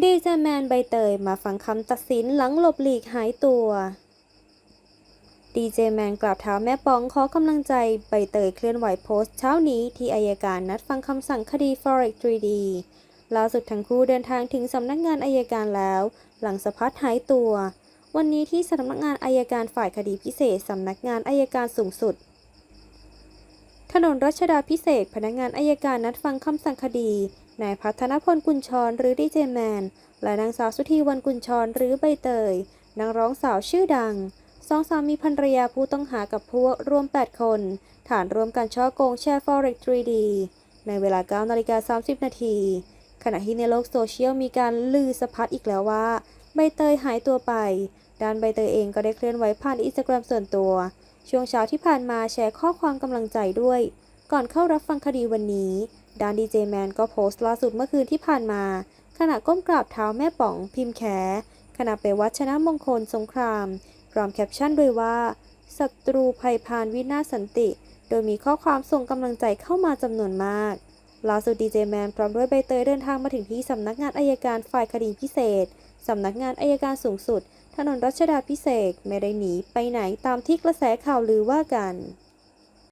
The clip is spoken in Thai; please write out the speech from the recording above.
ดีเจแมนใบเตยมาฟังคำตัดสินหลังหลบหลีกหายตัวดีเจแมนกราบเท้าแม่ปองขอกำลังใจใบเตยเคลื่อนไหวโพสต์เช้านี้ที่อายการนัดฟังคำสั่งคดี Forex 3D ล่าสุดทั้งคู่เดินทางถึงสำนักงานอายการแล้ว หลังสะพัดหายตัว วันนี้ที่สำนักงานอายการฝ่ายคดีพิเศษสำนักงานอายการสูงสุด ถนนรัชดาพิเศษพนักงานอายการนัดฟังคำสั่งคดี นายพัฒนพลกุลชรหรือดีเจแมน และนางสาวสุธีวันกุลชรหรือใบเตยนักร้องสาวชื่อดังสองสามีภรรยาผู้ต้องหากับพวกรวม 8 คน ฐานรวมกันช่อโกงแชร์ Forex 3D ในเวลา9นาฬิกา30 นาที ขณะที่ในโลกโซเชียลมีการลือสะพัดอีกแล้วว่า ใบเตยหายตัวไป ด้านใบเตยเองก็ได้เคลื่อนไหวผ่านอินสตาแกรมส่วนตัว ช่วงเช้าที่ผ่านมาแชร์ข้อความกำลังใจด้วย ก่อนเข้ารับฟังคดีวันนี้ ด้านดีเจแมนก็โพสต์ล่าสุดเมื่อคืนที่ผ่านมา ขณะก้มกราบเท้าแม่ป๋องพิมพ์แข ขณะไปวัดชนะมงคลสงคราม พร้อมแคปชั่นด้วยว่าศัตรูภัยพานวินาศสันติ โดยมีข้อความส่งกำลังใจเข้ามาจำนวนมากล่าสุดดีเจแมนพร้อมด้วยใบเตยเดินทางมาถึงที่สำนักงานอายการฝ่ายคดีพิเศษ สำนักงานอายการสูงสุด ถนนรัชดาพิเศษไม่ได้หนีไปไหนตามที่กระแสข่าวลือว่ากัน